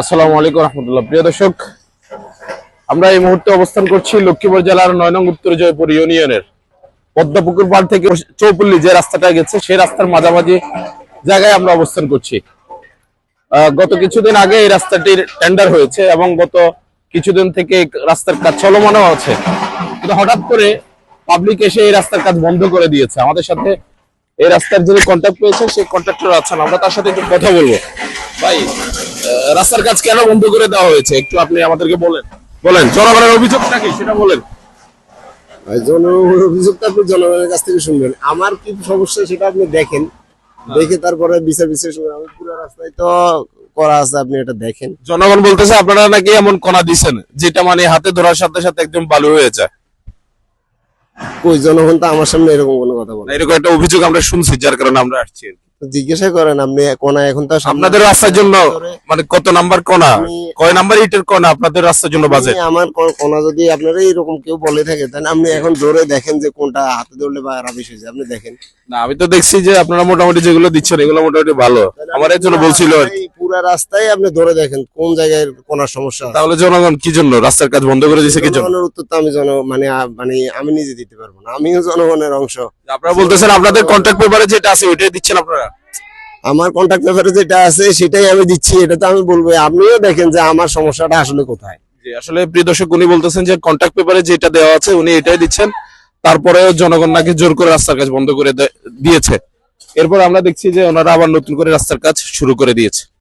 আসসালামু আলাইকুম রহমতুল্লাহ। প্রিয় দর্শক, আমরা এই মুহূর্তে অবস্থান করছি লক্ষ্মীপুর জেলার নয় নং উত্তর জয়পুর ইউনিয়নের। পদ্মপুকুর পাড় থেকে চৌপল্লি যে রাস্তাটা গেছে, সেই রাস্তার মাঝামাঝি জায়গায় আমরা অবস্থান করছি। গত কিছুদিন আগে এই রাস্তাটির টেন্ডার হয়েছে এবং গত কিছুদিন থেকে রাস্তার কাজ চলমানও আছে। কিন্তু হঠাৎ করে পাবলিক এসে এই রাস্তার কাজ বন্ধ করে দিয়েছে। আমাদের সাথে এই রাস্তার যিনি কন্ট্যাক্ট পেয়েছেন, সেই কন্ট্রাক্টর আছেন। আমরা তার সাথে একটু কথা বলব। ভাই রাস্তার কাজ কেন বন্ধ করে দেওয়া হয়েছে? একটু আপনি আমাদেরকে বলেন। বলেন জনগণের অভিযোগটা কি? সেটা বলেন। জনগণের অভিযোগটা আপনি জনগণের কাছ থেকে শুনবেন। আমার কি সমস্যা সেটা আপনি দেখেন। দেখে তারপরে বিচার শুনবেন আমি পুরো রাস্তায় তো করা আছে আপনি এটা দেখেন। জনগণ বলতেছে আপনারা নাকি এমন কোনা দিছেন যেটা মানে হাতে ধরার সাথে সাথে একদম বালু হয়ে যায়। কই জনগণ তো আমার সামনে এরকম কোনো কথা বলে এরকম একটা অভিযোগ আমরা শুনছি যার কারণে আমরা আসছি জিজ্ঞাসা করেন আপনি কোনা এখন তো আপনাদের রাস্তার জন্য মানে কত নাম্বার কোনা? কয় নাম্বার ইটের কোনা আপনাদের রাস্তার জন্য বাজে আমার কোনা যদি আপনারা এরকম কেউ বলে থাকে তাহলে আপনি এখন জোরে দেখেন যে কোনটা হাতে ধরলে বা রাবিশ হয়েছে আপনি দেখেন। না আমি তো দেখছি যে আপনারা মোটামুটি যেগুলো দিচ্ছেন এগুলো মোটামুটি ভালো। আমার এর জন্য বলছিল আর কি। পুরা রাস্তায় আপনি ধরে দেখেন কোন জায়গায় কোন সমস্যা তাহলে জনগণ কি জন্য? রাস্তার কাজ বন্ধ করে দিয়েছে কি জন্য? জনগণের উত্তর তো আমি জন মানে মানে আমি নিজে দিতে পারব না। আমিও জনগণের অংশ। আপনারা বলতেছেন আপনাদের কন্ট্রাক্ট পেপারে যেটা আছে ওইটাই দিচ্ছেন আপনারা? আমার কন্ট্যাক্ট পেপারে যেটা আছে সেটাই আমি দিচ্ছি এটা তো আমি বলব। আপনিও দেখেন যে আমার সমস্যাটা আসলে কোথায়। আসলে প্রিয় দর্শক উনি বলতেছেন যে কন্ট্রাক্ট পেপারে যেটা দেওয়া আছে উনি এটাই দিচ্ছেন। তারপরেও জনগণ নাকি জোর করে রাস্তার কাজ বন্ধ করে দিয়েছে। এরপর আমরা দেখছি যে ওনারা আবার নতুন করে রাস্তার কাজ শুরু করে দিয়েছে।